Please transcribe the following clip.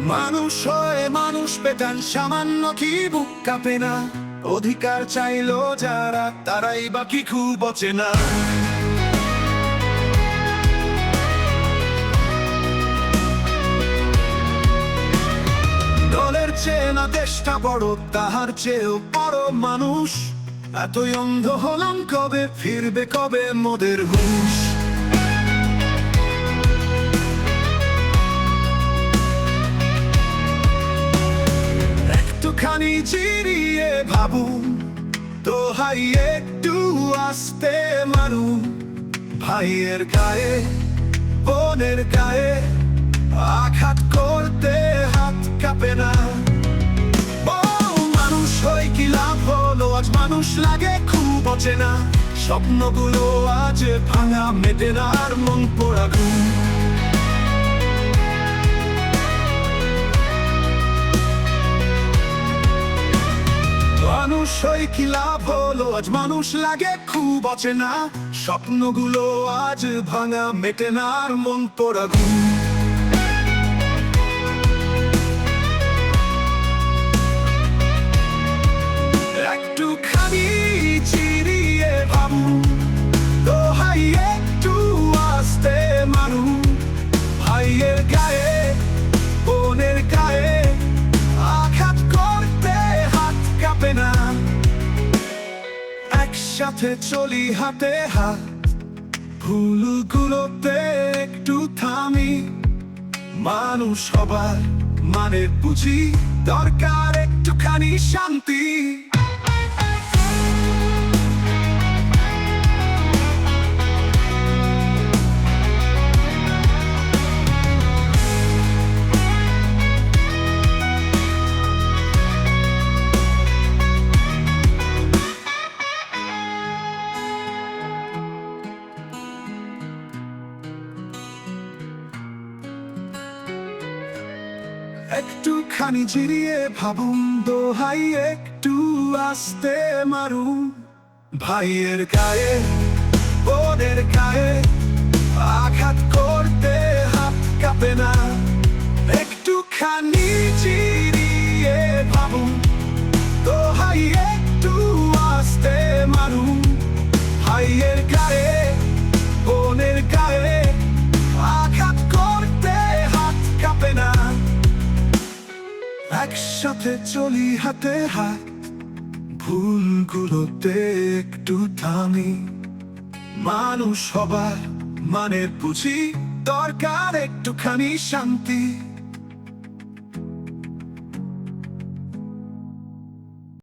মানুষ হয়ে মানুষ পেটান সামান্য কি বুক কাঁপে না? অধিকার চাইলো যারা, তারাই বাকি খুব অচেনা? দলের চেয়ে না দেশটা বড়, তাহার চেয়েও বড় মানুষ। এতই অন্ধ হলাম কবে, ফিরবে কবে মোদের হুশ? চিরিয়ে ভাবুন তো হাই একটু আসতে মারুন ভাইয়ের গায়ে, বোনের গায়ে আঘাত করতে হাত কাঁপে না। মানুষ হলো? আজ লাগে খুব অচেনা। স্বপ্নগুলো আজ ভাঙা মেটে না আর মন পোড়া ঘুম। মানুষ হই কি লাভ হলো? আজ মানুষ লাগে খুব অচেনা। স্বপ্নগুলো আজ ভাঙা, মেটে না আর মন পোড়া একসাথে চলি হাতে হাত। ভুলগুলোতে একটু থামি। মানুষ সবার মানে বুঝি। দরকার একটুখানি শান্তি। একটুখানি জিরিয়ে ভাবুন দোহাই একটু আসতে মারুম ভাইয়ের গায়ে একসাথে চলি হাতে হাত। ভুলগুলোতে একটু থামি। মানুষ সবার মানে বুঝি দরকার একটুখানি শান্তি।